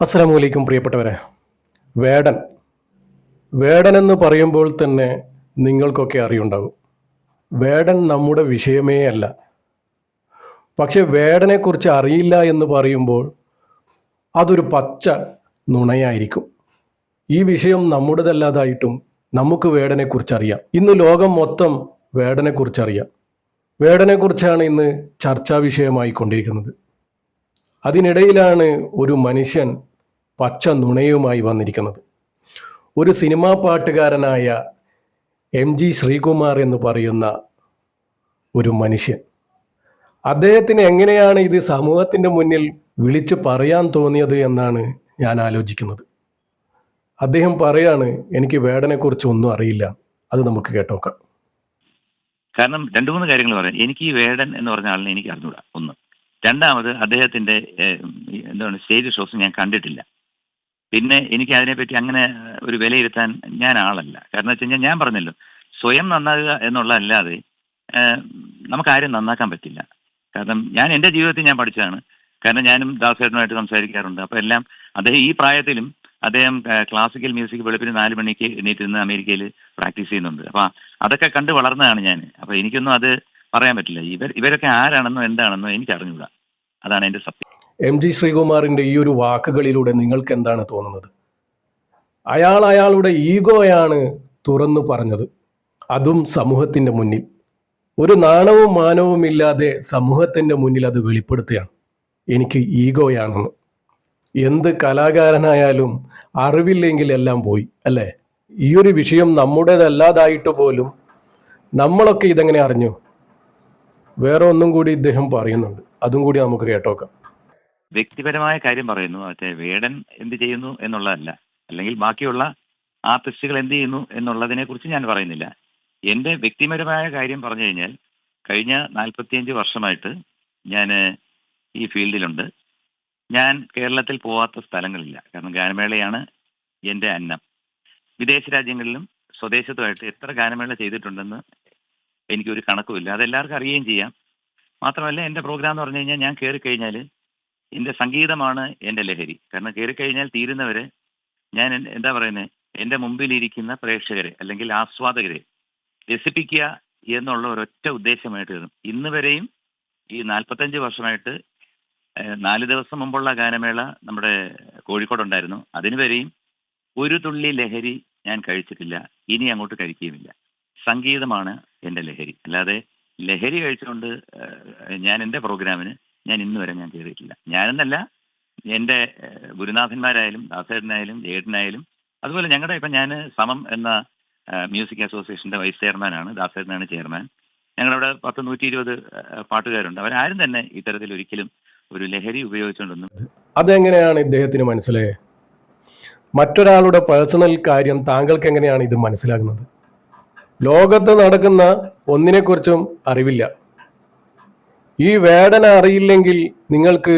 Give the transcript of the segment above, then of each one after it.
അസ്സാം വലൈക്കും പ്രിയപ്പെട്ടവരെ. വേടൻ. വേടൻ എന്ന് പറയുമ്പോൾ തന്നെ നിങ്ങൾക്കൊക്കെ അറിയുണ്ടാകും വേടൻ നമ്മുടെ വിഷയമേ അല്ല. പക്ഷെ വേടനെക്കുറിച്ച് അറിയില്ല എന്ന് പറയുമ്പോൾ അതൊരു പച്ച നുണയായിരിക്കും. ഈ വിഷയം നമ്മുടേതല്ലാതായിട്ടും നമുക്ക് വേടനെക്കുറിച്ച് അറിയാം. ഇന്ന് ലോകം മൊത്തം വേടനെക്കുറിച്ച് അറിയാം വേടനെക്കുറിച്ചാണ് ഇന്ന് ചർച്ചാ വിഷയമായി കൊണ്ടിരിക്കുന്നത്. അതിനിടയിലാണ് ഒരു മനുഷ്യൻ പച്ച നുണയുമായി വന്നിരിക്കുന്നത്. ഒരു സിനിമാ പാട്ടുകാരനായ എം ജി ശ്രീകുമാർ എന്ന് പറയുന്ന ഒരു മനുഷ്യൻ. അദ്ദേഹത്തിന് എങ്ങനെയാണ് ഇത് സമൂഹത്തിന്റെ മുന്നിൽ വിളിച്ച് പറയാൻ തോന്നിയത് എന്നാണ് ഞാൻ ആലോചിക്കുന്നത്. അദ്ദേഹം പറയാണ് എനിക്ക് വേടനെക്കുറിച്ച് ഒന്നും അറിയില്ല. അത് നമുക്ക് കേട്ടോക്കാം. കാരണം രണ്ടു മൂന്ന് കാര്യങ്ങൾ പറയാം. എനിക്ക് ഈ വേടൻ എന്ന് പറഞ്ഞ ആളിനെ എനിക്ക് അറിഞ്ഞൂടാ ഒന്ന്. രണ്ടാമത് അദ്ദേഹത്തിന്റെ എന്താണ് സ്റ്റേജ് ഷോസ് ഞാൻ കണ്ടിട്ടില്ല. പിന്നെ എനിക്ക് അതിനെപ്പറ്റി അങ്ങനെ ഒരു വിലയിരുത്താൻ ഞാൻ ആളല്ല. കാരണം വെച്ച് കഴിഞ്ഞാൽ ഞാൻ പറഞ്ഞല്ലോ സ്വയം നന്നാകുക എന്നുള്ളതല്ലാതെ ഏഹ്, നമുക്ക് ആരും നന്നാക്കാൻ പറ്റില്ല. കാരണം ഞാൻ എന്റെ ജീവിതത്തിൽ ഞാൻ പഠിച്ചതാണ്. കാരണം ഞാനും ദാസേട്ടനുമായിട്ട് സംസാരിക്കാറുണ്ട്. അപ്പോൾ എല്ലാം അദ്ദേഹം ഈ പ്രായത്തിലും അദ്ദേഹം ക്ലാസിക്കൽ മ്യൂസിക് വെളുപ്പിന് നാല് മണിക്ക് എണീറ്റിരുന്ന് അമേരിക്കയിൽ പ്രാക്ടീസ് ചെയ്യുന്നുണ്ട്. അപ്പോൾ അതൊക്കെ കണ്ട് വളർന്നതാണ് ഞാൻ. അപ്പോൾ എനിക്കൊന്നും അത് പറയാൻ പറ്റില്ല. ഇവർ ഇവരൊക്കെ ആരാണെന്നോ എന്താണെന്നോ എനിക്ക് അറിഞ്ഞുകൂടാ അതാണ് എന്റെ സത്യം. എം ജി ശ്രീകുമാറിന്റെ ഈ ഒരു വാക്കുകളിലൂടെ നിങ്ങൾക്ക് എന്താണ് തോന്നുന്നത്? അയാൾ അയാളുടെ ഈഗോയാണ് തുറന്നു പറഞ്ഞത്. അതും സമൂഹത്തിന്റെ മുന്നിൽ. ഒരു നാണവും മാനവും ഇല്ലാതെ സമൂഹത്തിന്റെ മുന്നിൽ അത് വെളിപ്പെടുത്തുകയാണ്. എനിക്ക് ഈഗോയാണെന്ന്. എന്ത് കലാകാരനായാലും അറിവില്ലെങ്കിൽ എല്ലാം പോയി അല്ലേ? ഈ ഒരു വിഷയം നമ്മുടേതല്ലാതായിട്ട് പോലും നമ്മളൊക്കെ ഇതെങ്ങനെ അറിഞ്ഞു? വേറെ ഒന്നും കൂടി ഇദ്ദേഹം പറയുന്നുണ്ട്. അതും കൂടി നമുക്ക് കേട്ടോക്കാം. വ്യക്തിപരമായ കാര്യം പറയുന്നു മറ്റേ വേടൻ എന്ത് ചെയ്യുന്നു എന്നുള്ളതല്ല. അല്ലെങ്കിൽ ബാക്കിയുള്ള ആർട്ടിസ്റ്റുകൾ എന്ത് ചെയ്യുന്നു എന്നുള്ളതിനെ കുറിച്ച് ഞാൻ പറയുന്നില്ല. എന്റെ വ്യക്തിപരമായ കാര്യം പറഞ്ഞു കഴിഞ്ഞാൽ കഴിഞ്ഞ നാൽപ്പത്തിയഞ്ച് വർഷമായിട്ട് ഞാൻ ഈ ഫീൽഡിലുണ്ട്. ഞാൻ കേരളത്തിൽ പോവാത്ത സ്ഥലങ്ങളില്ല. കാരണം ഗാനമേളയാണ് എന്റെ അന്നം. വിദേശ രാജ്യങ്ങളിലും സ്വദേശത്തുമായിട്ട് എത്ര ഗാനമേള ചെയ്തിട്ടുണ്ടെന്ന് എനിക്കൊരു കണക്കുമില്ല. അതെല്ലാവർക്കും അറിയുകയും ചെയ്യാം. മാത്രമല്ല എന്റെ പ്രോഗ്രാം എന്ന് പറഞ്ഞു കഴിഞ്ഞാൽ ഞാൻ കയറി കഴിഞ്ഞാൽ എന്റെ സംഗീതമാണ് എന്റെ ലഹരി. കാരണം കയറി കഴിഞ്ഞാൽ തീരുന്നവരെ ഞാൻ എന്താ പറയുന്നത് എന്റെ മുമ്പിലിരിക്കുന്ന പ്രേക്ഷകരെ അല്ലെങ്കിൽ ആസ്വാദകരെ രസിപ്പിക്കുക എന്നുള്ള ഒരൊറ്റ ഉദ്ദേശമായിട്ട് വരും ഇന്ന് വരെയും ഈ നാൽപ്പത്തഞ്ച് വർഷമായിട്ട് നാല് ദിവസം മുമ്പുള്ള ഗാനമേള നമ്മുടെ കോഴിക്കോടുണ്ടായിരുന്നു. അതിന് വരെയും ഒരു തുള്ളി ലഹരി ഞാൻ കഴിച്ചിട്ടില്ല. ഇനി അങ്ങോട്ട് കഴിക്കുകയുമില്ല. സംഗീതമാണ് എന്റെ ലഹരി. അല്ലാതെ ലഹരി കഴിച്ചുകൊണ്ട് ഞാൻ എന്റെ പ്രോഗ്രാമിന് ഞാൻ ഇന്ന് വരെ ഞാൻ ചെയ്തിട്ടില്ല. ഞാനെന്നല്ല എന്റെ ഗുരുനാഥന്മാരായാലും ദാസേട്ടനായാലും ജയേട്ടനായാലും അതുപോലെ ഞങ്ങളുടെ ഇപ്പം ഞാൻ സമം എന്ന മ്യൂസിക് അസോസിയേഷന്റെ വൈസ് ചെയർമാനാണ് ദാസേട്ടനാണ് ചെയർമാൻ. ഞങ്ങളവിടെ പത്ത് നൂറ്റി ഇരുപത് പാട്ടുകാരുണ്ട്. അവരാരും തന്നെ ഇത്തരത്തിൽ ഒരിക്കലും ഒരു ലഹരി ഉപയോഗിച്ചുകൊണ്ടൊന്നും അതെങ്ങനെയാണ് ഇദ്ദേഹത്തിന് മനസ്സിലായത് മറ്റൊരാളുടെ പേഴ്സണൽ കാര്യം താങ്കൾക്ക് എങ്ങനെയാണ് ഇത് മനസ്സിലാകുന്നത്? ലോകത്ത് നടക്കുന്ന ഒന്നിനെക്കുറിച്ചും അറിവില്ല. ഈ വേദന അറിയില്ലെങ്കിൽ നിങ്ങൾക്ക്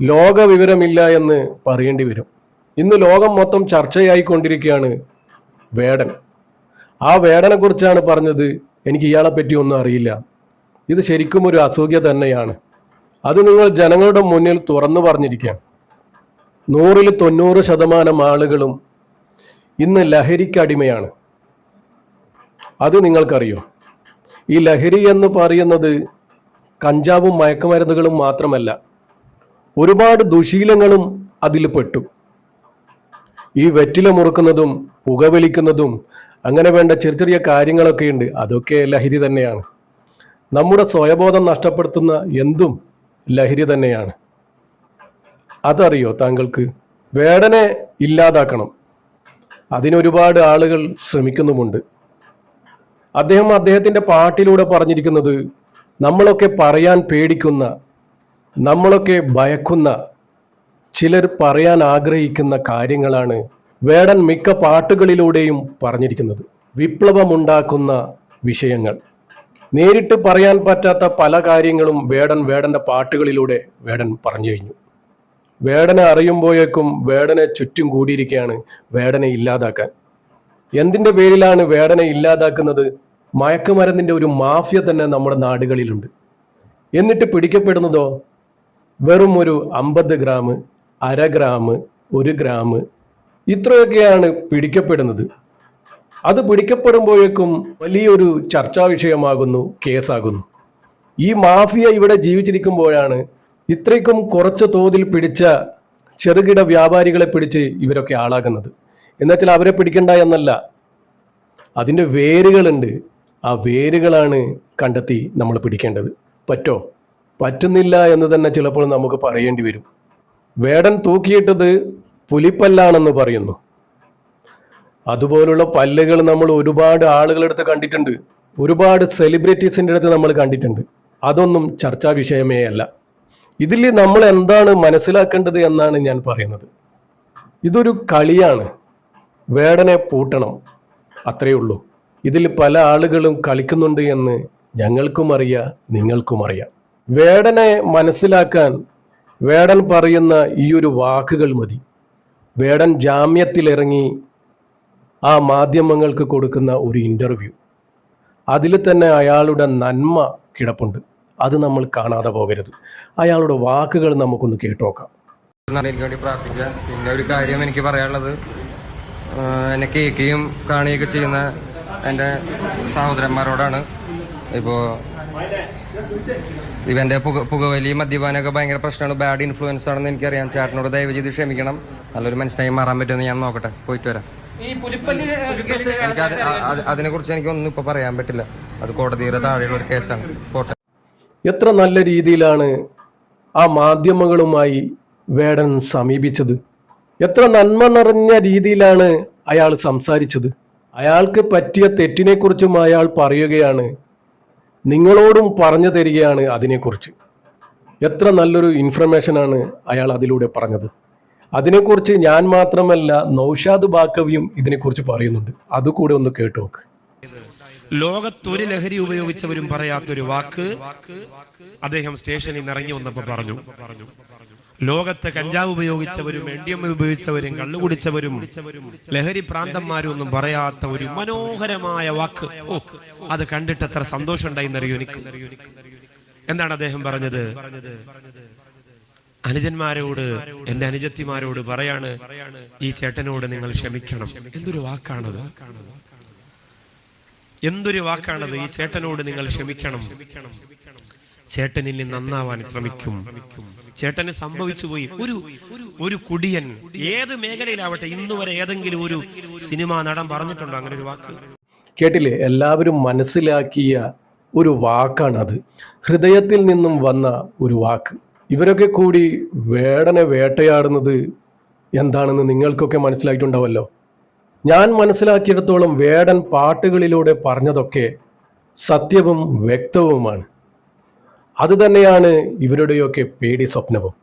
ലോകവിവരമില്ല എന്ന് പറയേണ്ടി വരും. ഇന്ന് ലോകം മൊത്തം ചർച്ചയായിക്കൊണ്ടിരിക്കുകയാണ് വേടൻ ആ വേടനെ കുറിച്ചാണ് പറഞ്ഞത് എനിക്ക് ഇയാളെ പറ്റി ഒന്നും അറിയില്ല. ഇത് ശരിക്കും ഒരു അസൂയ തന്നെയാണ്. അത് നിങ്ങൾ ജനങ്ങളുടെ മുന്നിൽ തുറന്നു പറഞ്ഞിരിക്കാം നൂറിൽ തൊണ്ണൂറ് ശതമാനം ആളുകളും ഇന്ന് ലഹരിക്ക് അടിമയാണ്. അത് നിങ്ങൾക്കറിയോ? ഈ ലഹരി എന്ന് പറയുന്നത് കഞ്ചാവും മയക്കുമരുന്നുകളും മാത്രമല്ല ഒരുപാട് ദുശീലങ്ങളും അതിൽ പെട്ടു. ഈ വെറ്റില മുറുക്കുന്നതും പുകവലിക്കുന്നതും അങ്ങനെ വേണ്ട ചെറിയ ചെറിയ കാര്യങ്ങളൊക്കെ ഉണ്ട്. അതൊക്കെ ലഹരി തന്നെയാണ്. നമ്മുടെ സ്വയബോധം നഷ്ടപ്പെടുത്തുന്ന എന്തും ലഹരി തന്നെയാണ്. അതറിയോ താങ്കൾക്ക്? വേടനെ ഇല്ലാതാക്കണം. അതിനൊരുപാട് ആളുകൾ ശ്രമിക്കുന്നുമുണ്ട്. അദ്ദേഹം അദ്ദേഹത്തിന്റെ പാട്ടിലൂടെ പറഞ്ഞിരിക്കുന്നത് നമ്മളൊക്കെ പറയാൻ പേടിക്കുന്ന നമ്മളൊക്കെ ഭയക്കുന്ന ചിലർ പറയാൻ ആഗ്രഹിക്കുന്ന കാര്യങ്ങളാണ് വേടൻ മിക്ക പാട്ടുകളിലൂടെയും പറഞ്ഞിരിക്കുന്നത്. വിപ്ലവമുണ്ടാക്കുന്ന വിഷയങ്ങൾ. നേരിട്ട് പറയാൻ പറ്റാത്ത പല കാര്യങ്ങളും വേടൻ വേടന്റെ പാട്ടുകളിലൂടെ വേടൻ പറഞ്ഞു കഴിഞ്ഞു. വേടനെ അറിയുമ്പോഴേക്കും വേടനെ ചുറ്റും കൂടിയിരിക്കുകയാണ് വേടനെ ഇല്ലാതാക്കാൻ. എന്തിന്റെ പേരിലാണ് വേടനെ ഇല്ലാതാക്കുന്നത്? മയക്കുമരുന്നിന്റെ ഒരു മാഫിയ തന്നെ നമ്മുടെ നാടുകളിലുണ്ട്. എന്നിട്ട് പിടിക്കപ്പെടുന്നതോ? വെറും ഒരു അമ്പത് ഗ്രാം അര ഗ്രാം ഒരു ഗ്രാം ഇത്രയൊക്കെയാണ് പിടിക്കപ്പെടുന്നത്. അത് പിടിക്കപ്പെടുമ്പോഴേക്കും വലിയൊരു ചർച്ചാ വിഷയമാകുന്നു കേസാകുന്നു. ഈ മാഫിയ ഇവിടെ ജീവിച്ചിരിക്കുമ്പോഴാണ് ഇത്രയ്ക്കും കുറച്ച് തോതിൽ പിടിച്ച ചെറുകിട വ്യാപാരികളെ പിടിച്ച് ഇവരൊക്കെ ആളാകുന്നത്. എന്നുവെച്ചാൽ അവരെ പിടിക്കണ്ട എന്നല്ല അതിന്റെ വേരുകളുണ്ട്. ആ വേരുകളാണ് കണ്ടെത്തി നമ്മൾ പിടിക്കേണ്ടത്. പറ്റോ? പറ്റുന്നില്ല എന്ന് തന്നെ ചിലപ്പോൾ നമുക്ക് പറയേണ്ടി വരും. വേടൻ തൂക്കിയിട്ടത് പുലിപ്പല്ലാണെന്ന് പറയുന്നു. അതുപോലുള്ള പല്ലുകൾ നമ്മൾ ഒരുപാട് ആളുകളെടുത്ത് കണ്ടിട്ടുണ്ട്. ഒരുപാട് സെലിബ്രിറ്റീസിന്റെ അടുത്ത് നമ്മൾ കണ്ടിട്ടുണ്ട്. അതൊന്നും ചർച്ചാ വിഷയമേ അല്ല. ഇതിൽ നമ്മൾ എന്താണ് മനസ്സിലാക്കേണ്ടത് എന്നാണ് ഞാൻ പറയുന്നത്. ഇതൊരു കളിയാണ്. വേടനെ പൂട്ടണം. അത്രയേ ഉള്ളൂ. ഇതിൽ പല ആളുകളും കളിക്കുന്നുണ്ട് എന്ന് ഞങ്ങൾക്കും അറിയാം നിങ്ങൾക്കും അറിയാം. വേടനെ മനസ്സിലാക്കാൻ വേടൻ പറയുന്ന ഈ ഒരു വാക്കുകൾ മതി. വേടൻ ജാമ്യത്തിലിറങ്ങി ആ മാധ്യമങ്ങൾക്ക് കൊടുക്കുന്ന ഒരു ഇന്റർവ്യൂ അതിൽ തന്നെ അയാളുടെ നന്മ കിടപ്പുണ്ട്. അത് നമ്മൾ കാണാതെ പോകരുത്. അയാളുടെ വാക്കുകൾ നമുക്കൊന്ന് കേട്ടോക്കാം. എനിക്ക് വേണ്ടി പ്രാർത്ഥിച്ച പിന്നെ ഒരു കാര്യം എനിക്ക് പറയാനുള്ളത് എന്നെ കേൾക്കുകയും കാണുകയൊക്കെ ചെയ്യുന്ന എന്റെ സഹോദരന്മാരോടാണ്. ഇപ്പോൾ ഇവന്റെ പുക പുകവലി മദ്യപാനമൊക്കെ ഭയങ്കര പ്രശ്നമാണ്. ബാഡ് ഇൻഫ്ലുവൻസ് ആണെന്ന് എനിക്കറിയാം. ചേട്ടനോട് ദയവ് ചെയ്ത് ക്ഷമിക്കണം. നല്ലൊരു മനുഷ്യനായി മാറാൻ പറ്റുമെന്ന് ഞാൻ നോക്കട്ടെ. പോയിട്ട് വരാം. എനിക്ക് അതിനെ കുറിച്ച് എനിക്കൊന്നും ഇപ്പൊ പറയാൻ പറ്റില്ല. അത് കോടതിയുടെ താഴെയുള്ള ഒരു കേസാണ്. പോട്ടെ. എത്ര നല്ല രീതിയിലാണ് ആ മാധ്യമങ്ങളുമായി വേടൻ സമീപിച്ചത്? എത്ര നന്മ നിറഞ്ഞ രീതിയിലാണ് അയാൾ സംസാരിച്ചത്? അയാൾക്ക് പറ്റിയ തെറ്റിനെക്കുറിച്ചും അയാൾ പറയുകയാണ്. നിങ്ങളോടും പറഞ്ഞു തരികയാണ് അതിനെക്കുറിച്ച്. എത്ര നല്ലൊരു ഇൻഫർമേഷനാണ് അയാൾ അതിലൂടെ പറഞ്ഞത്. അതിനെക്കുറിച്ച് ഞാൻ മാത്രമല്ല നൗഷാദ് ബാക്കവിയും ഇതിനെക്കുറിച്ച് പറയുന്നുണ്ട്. അതുകൂടെ ഒന്ന് കേട്ടു നോക്ക്. ലോകത്തൊരു ലഹരി ഉപയോഗിച്ചവരും പറയാത്തൊരു വാക്ക് അദ്ദേഹം സ്റ്റേഷനിൽ നിന്ന് ഇറങ്ങി വന്നപ്പോ പറഞ്ഞു. ലോകത്ത് കഞ്ചാവ് ഉപയോഗിച്ചവരും എൻ ഡി എം ഉപയോഗിച്ചവരും കള്ളുകുടിച്ചവരും ലഹരി പ്രാന്തന്മാരും ഒന്നും പറയാത്ത ഒരു മനോഹരമായ വാക്ക്. ഓ അത് കണ്ടിട്ട് എത്ര സന്തോഷം ഉണ്ടായിന്നറിയോ എനിക്ക്? എന്താണ് അദ്ദേഹം പറഞ്ഞത്? അനുജന്മാരോട് എന്റെ അനുജത്തിമാരോട് പറയാണ് ഈ ചേട്ടനോട് നിങ്ങൾ ക്ഷമിക്കണം. എന്തൊരു വാക്കാണത്? എന്തൊരു വാക്കാണത്? ഈ ചേട്ടനോട് നിങ്ങൾ ക്ഷമിക്കണം. ചേട്ടനിൽ നിന്ന് നന്നാവാൻ ശ്രമിക്കും. ചേട്ടന് സംഭവിച്ചു പോയി ഒരു ഒരു കുടിയൻ. ഏത് മേഖലയിലാവട്ടെ ഇന്ന് വരെ ഏതെങ്കിലും ഒരു സിനിമ നടൻ പറഞ്ഞിട്ടുണ്ടോ അങ്ങനെ ഒരു വാക്ക്? കേട്ടില്ലേ? എല്ലാവരും മനസ്സിലാക്കിയ ഒരു വാക്കാണ് അത് ഹൃദയത്തിൽ നിന്നും വന്ന ഒരു വാക്ക്. ഇവരൊക്കെ കൂടി വേടനെ വേട്ടയാടുന്നത് എന്താണെന്ന് നിങ്ങൾക്കൊക്കെ മനസ്സിലായിട്ടുണ്ടാവല്ലോ? ഞാൻ മനസ്സിലാക്കിയിടത്തോളം വേടൻ പാട്ടുകളിലൂടെ പറഞ്ഞതൊക്കെ സത്യവും വ്യക്തവുമാണ്. അത് തന്നെയാണ് ഇവരുടെയൊക്കെ പേടി സ്വപ്നവും.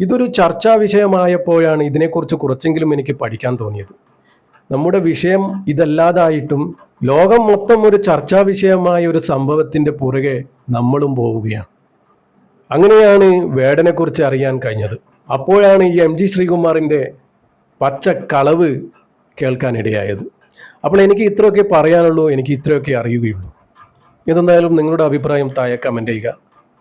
ഇതൊരു ചർച്ചാ വിഷയമായപ്പോഴാണ് ഇതിനെക്കുറിച്ച് കുറച്ചെങ്കിലും എനിക്ക് പഠിക്കാൻ തോന്നിയത്. നമ്മുടെ വിഷയം ഇതല്ലാതായിട്ടും ലോകം മൊത്തം ഒരു ചർച്ചാ വിഷയമായ ഒരു സംഭവത്തിന്റെ പുറകെ നമ്മളും പോവുകയാണ്. അങ്ങനെയാണ് വേടനെക്കുറിച്ച് അറിയാൻ കഴിഞ്ഞത്. അപ്പോഴാണ് ഈ എം ജി ശ്രീകുമാറിന്റെ പച്ച കളവ് കേൾക്കാനിടയായത്. അപ്പോൾ എനിക്ക് ഇത്രയൊക്കെ പറയാനുള്ളൂ എനിക്ക് ഇത്രയൊക്കെ അറിയുകയുള്ളൂ. ഇതെന്തായാലും നിങ്ങളുടെ അഭിപ്രായം താഴെ കമന്റ് ചെയ്യുക.